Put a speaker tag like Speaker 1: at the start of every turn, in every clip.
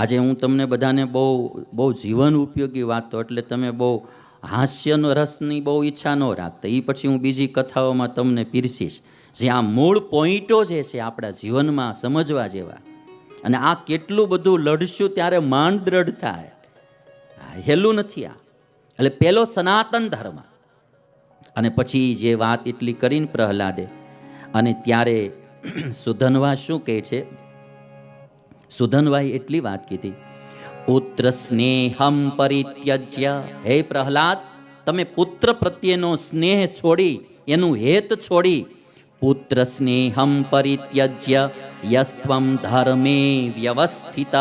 Speaker 1: આજે હું તમને બધાને બહુ બહુ જીવન ઉપયોગી વાતો એટલે તમે બહુ હાસ્યનો રસની બહુ ઈચ્છા ન રાખતા. એ પછી હું બીજી કથાઓમાં તમને પીરસીશ, જે આ મૂળ પોઈન્ટો જે છે આપણા જીવનમાં સમજવા જેવા. અને આ કેટલું બધું લડશું ત્યારે માંડ દ્રઢ થાય હેલું નથી આ. એટલે પહેલો સનાતન ધર્મ. અને પછી જે વાત એટલી કરીને પ્રહલાદે, અને ત્યારે સુધનવા શું કહે છે? સુધનવાઈ એટલી વાત કીધી, પુત્ર સ્નેહમ પરિત્યજ્ય. હે પ્રહલાદ, તમે પુત્ર પ્રત્યેનો સ્નેહ છોડી, એનું હેત છોડી. પુત્ર સ્નેહમ પરિત્યજ્ય, યસ્ત્વમ ધર્મે વ્યવસ્થિત.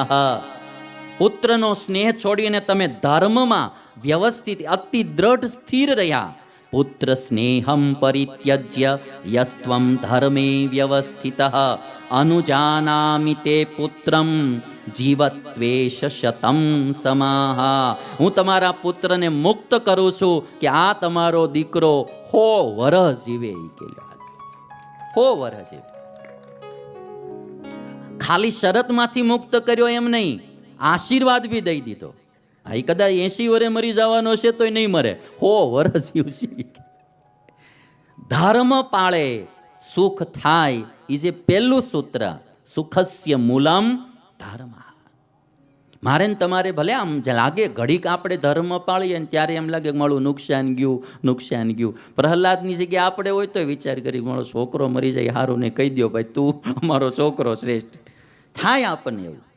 Speaker 1: પુત્રનો સ્નેહ છોડીને તમે ધર્મમાં વ્યવસ્થિત, અતિ દ્રઢ, સ્થિર રહ્યા. પુત્ર સ્નેહમ પરિત્યજ્ય યસ્ત્વં ધર્મે વ્યવસ્થિત અનુજાનામિ તે પુત્રમ જીવત્વેશ શતમ સમાહા હું તમારા પુત્રને મુક્ત કરું છું કે આ તમારો દીકરો હો વરસ જીવે હો વરસ જીવે. ખાલી શરતમાંથી મુક્ત કર્યો એમ નહીં, આશીર્વાદ બી દઈ દીધો. હા એ કદાચ એસી વરે મરી જવાનો છે તોય નહીં મરે. હો, વરસ જીવશે ધર્મ પાળે સુખ થાય એ જે પહેલું સૂત્ર, સુખસ્ય મૂલમ ધર્મ. મારે ને તમારે ભલે આમ જે લાગે, ઘડીક આપણે ધર્મ પાળીએ ને ત્યારે એમ લાગે મારું નુકસાન ગયું નુકસાન ગયું. પ્રહલાદની જગ્યાએ આપણે હોય તો વિચાર કરી, મારો છોકરો મરી જાય સારું ને કહી દો ભાઈ, તું અમારો છોકરો શ્રેષ્ઠ. થાય આપણને એવું.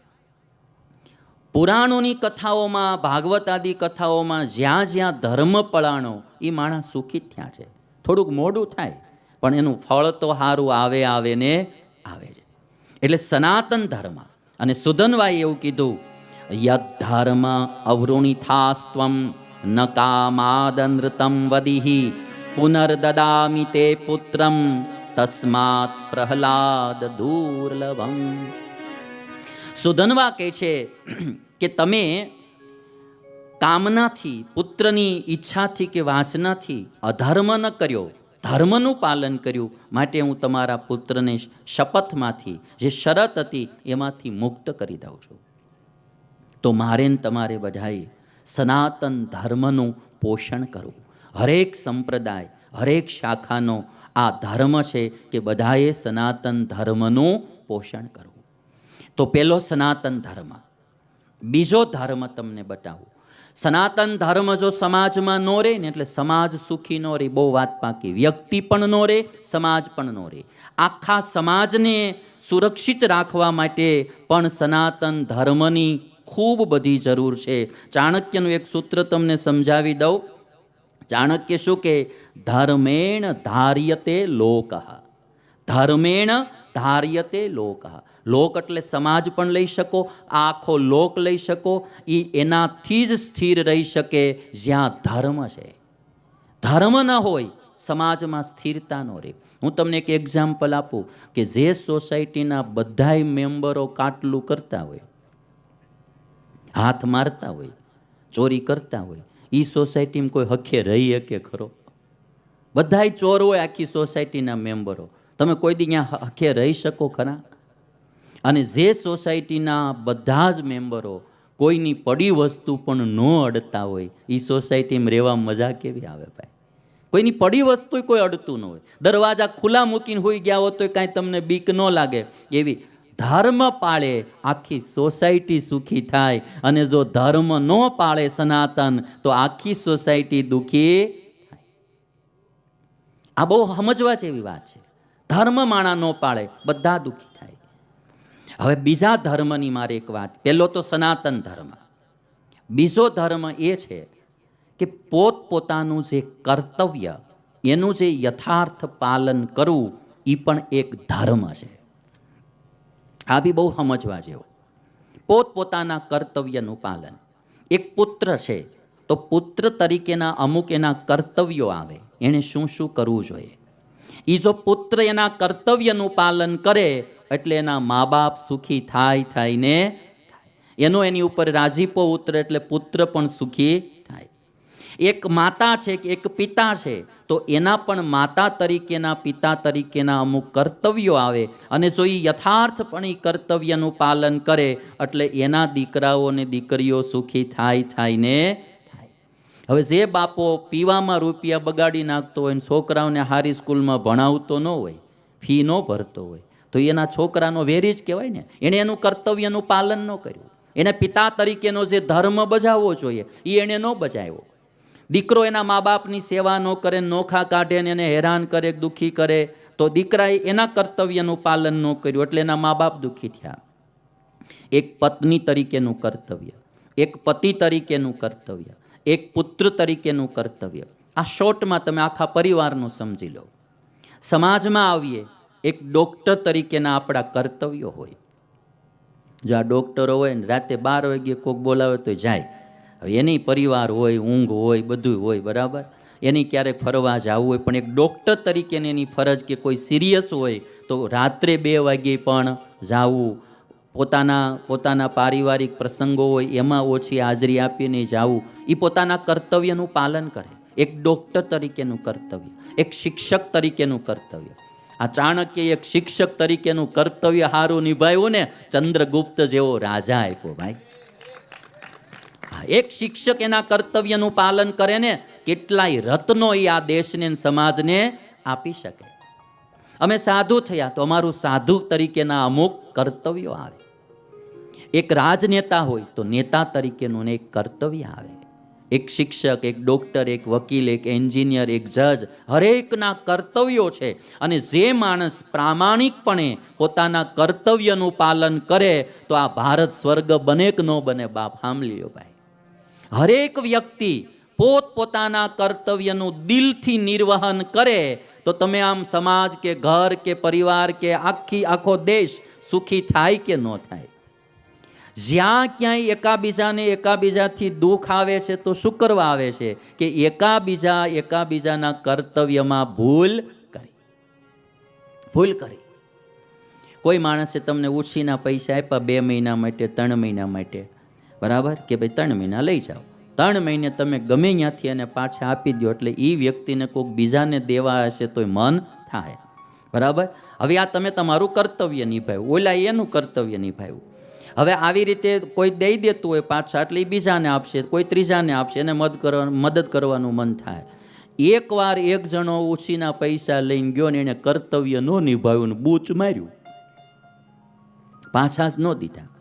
Speaker 1: પુરાણોની કથાઓમાં, ભાગવત આદિ કથાઓમાં જ્યાં જ્યાં ધર્મ પળાણો એ માણસ સુખી થયા છે. થોડુંક મોડું થાય, પણ એનું ફળ તો સારું આવે આવે ને આવે છે. એટલે સનાતન ધર્મ, અને સુધનવાએ એવું કીધું, યદ ધર્મ અવૃણિથાસ્ત્વમ, ન કામાદનૃતમ વદિહી, પુનર્દદામિ તે પુત્રમ, તસ્માત પ્રહલાદ દુર્લભમ. સુધનવા કહે છે કે તમે કામનાથી, પુત્રની ઈચ્છાથી કે વાસનાથી અધર્મ ન કર્યો, ધર્મનું પાલન કર્યું, માટે હું તમારા પુત્રને શપથમાંથી, જે શરત હતી, એમાંથી મુક્ત કરી દઉં છું. તો મારે ને તમારે બધાએ સનાતન ધર્મનું પોષણ કરવું. હરેક સંપ્રદાય, હરેક શાખાનો આ ધર્મ છે કે બધાએ સનાતન ધર્મનું પોષણ કરવું. તો પેલો સનાતન ધર્મ. બીજો ધર્મ તમને બતાવું. સનાતન ધર્મ જો સમાજમાં નો રહે ને એટલે સમાજ સુખી નો રહે બહુ વાત પાકી. વ્યક્તિ પણ નો રહે સમાજ પણ નો રહે આખા સમાજને સુરક્ષિત રાખવા માટે પણ સનાતન ધર્મની ખૂબ બધી જરૂર છે. ચાણક્યનું એક સૂત્ર તમને સમજાવી દઉં. ચાણક્ય શું કે? ધર્મેણ ધાર્યતે લોક. ધર્મેણ ધાર્યતે લોક. લોક એટલે સમાજ પણ લઈ શકો, આખો લોક લઈ શકો એ એનાથી જ સ્થિર રહી શકે જ્યાં ધર્મ છે. ધર્મ ન હોય, સમાજમાં સ્થિરતા ન રહે. હું તમને એક એક્ઝામ્પલ આપું કે જે સોસાયટીના બધાય મેમ્બરો કાટલું કરતા હોય, હાથ મારતા હોય, ચોરી કરતા હોય એ સોસાયટીમાં કોઈ હખે રહી શકે ખરો? બધાય ચોર હોય આખી સોસાયટીના મેમ્બરો તમે કોઈ દી ત્યાં હખે રહી શકો ખરા? અને જે સોસાયટીના બધા જ મેમ્બરો કોઈની પડી વસ્તુ પણ ન અડતા હોય એ સોસાયટીમાં રહેવા મજા કેવી આવે ભાઈ? કોઈની પડી વસ્તુ કોઈ અડતું ન હોય. દરવાજા ખુલ્લા મૂકીને હોઈ ગયા હોય તો કાંઈ તમને બીક ન લાગે. એવી ધર્મ પાળે આખી સોસાયટી સુખી થાય. અને જો ધર્મ ન પાળે સનાતન, તો આખી સોસાયટી દુખી થાય. આ બહુ સમજવા જેવી વાત છે. ધર્મ માણા ન પાળે, બધા દુઃખી થાય. હવે બીજા ધર્મની મારે એક વાત, પહેલો તો સનાતન ધર્મ. બીજો ધર્મ એ છે કે પોતપોતાનું જે કર્તવ્ય, એનું જે યથાર્થ પાલન કરવું એ પણ એક ધર્મ છે. આ બી બહુ સમજવા જેવો. પોતપોતાના કર્તવ્યનું પાલન. એક પુત્ર છે, તો પુત્ર તરીકેના અમુક એના કર્તવ્યો આવે, એણે શું શું કરવું જોઈએ? એ જો પુત્ર એના કર્તવ્યનું પાલન કરે એટલે એના મા બાપ સુખી થાય થાય ને એનો એની ઉપર રાજીપો ઉતરે એટલે પુત્ર પણ સુખી થાય. એક માતા છે કે એક પિતા છે, તો એના પણ માતા તરીકેના, પિતા તરીકેના અમુક કર્તવ્યો આવે. અને જો એ યથાર્થપણે કર્તવ્યનું પાલન કરે, એટલે એના દીકરાઓ અને દીકરીઓ સુખી થાય થાય ને હવે જે બાપો પીવામાં રૂપિયા બગાડી નાખતો હોય ને છોકરાઓને સારી સ્કૂલમાં ભણાવતો ન હોય, ફી ન ભરતો હોય, તો એના છોકરાનો વેરી જ કહેવાય ને, એણે એનું કર્તવ્યનું પાલન ન કર્યું. એને પિતા તરીકેનો જે ધર્મ બજાવવો જોઈએ એ એણે ન બજાવ્યો. દીકરો એના મા બાપની સેવા ન કરે, નોખા કાઢે ને એને હેરાન કરે, દુઃખી કરે, તો દીકરાએ એના કર્તવ્યનું પાલન ન કર્યું, એટલે એના મા બાપ દુઃખી થયા. એક પત્ની તરીકેનું કર્તવ્ય, એક પતિ તરીકેનું કર્તવ્ય. એક પુત્ર તરીકેનું કર્તવ્ય. આ શોર્ટમાં તમે આખા પરિવારનું સમજી લો. સમાજમાં આવીએ, એક ડૉક્ટર તરીકેના આપણા કર્તવ્યો હોય. જો આ ડૉક્ટરો હોય ને રાતે બાર વાગ્યે કોક બોલાવે તો જાય. હવે એની પરિવાર હોય, ઊંઘ હોય બધું હોય, બરાબર? એની ક્યારેક ફરવા જવું હોય, પણ એક ડૉક્ટર તરીકેની એની ફરજ કે કોઈ સિરિયસ હોય તો રાત્રે બે વાગ્યે પણ જાવું પોતાના પોતાના પારિવારિક પ્રસંગો હોય, એમાં ઓછી હાજરી આપીને જાવું. એ પોતાના કર્તવ્યનું પાલન કરે. એક ડૉક્ટર તરીકેનું કર્તવ્ય, એક શિક્ષક તરીકેનું કર્તવ્ય. આ ચાણક્ય એક શિક્ષક તરીકેનું કર્તવ્ય હારું નિભાવ્યું ને, ચંદ્રગુપ્ત જેવો રાજા આપ્યો ભાઈ. એક શિક્ષક એના કર્તવ્યનું પાલન કરે ને, કેટલાય રત્નો એ આ દેશને સમાજને આપી શકે. અમે સાધુ થયા તો અમારું સાધુ તરીકેના અમુક કર્તવ્યો આવે. એક રાજનેતા હોય તો નેતા તરીકેનું એક કર્તવ્ય આવે. એક શિક્ષક, એક ડૉક્ટર, એક વકીલ, એક એન્જિનિયર, એક જજ હરેકના કર્તવ્યો છે અને જે માણસ પ્રામાણિકપણે પોતાના કર્તવ્યનું પાલન કરે તો આ ભારત સ્વર્ગ બને કે ન બને બાપ હામલીઓ ભાઈ. હરેક વ્યક્તિ પોતપોતાના કર્તવ્યનું દિલથી નિર્વહન કરે તો તમે આમ સમાજ કે ઘર કે પરિવાર કે આખી, આખો દેશ સુખી થાય કે ન થાય? જ્યાં ક્યાંય એકાબીજાને એકાબીજાથી દુઃખ આવે છે, તો શું કરવા આવે છે? કે એકાબીજા એકાબીજાના કર્તવ્યમાં ભૂલ કરી. ભૂલ કરી. કોઈ માણસે તમને ઉછીના પૈસા આપ્યા બે મહિના માટે, ત્રણ મહિના માટે. બરાબર? કે ભાઈ ત્રણ મહિના લઈ જાઓ. ત્રણ મહિને તમે ગમે ત્યાંથી એને પાછા આપી દો એટલે એ વ્યક્તિને કોઈક બીજાને દેવા હશે તોય મન થાય. બરાબર? હવે આ તમે તમારું કર્તવ્ય નિભાવ્યું. ઓલા એનું કર્તવ્ય નિભાવ્યું. હવે આવી રીતે કોઈ દઈ દેતું હોય પાછા એટલે એ બીજાને આપશે, કોઈ ત્રીજાને આપશે, એને મદદ કરવા, મદદ કરવાનું મન થાય. એકવાર એક જણો ઉછીના પૈસા લઈને ગયો ને એને કર્તવ્ય ન નિભાવ્યું ને બૂચ માર્યું. પાછા જ ન દીધા.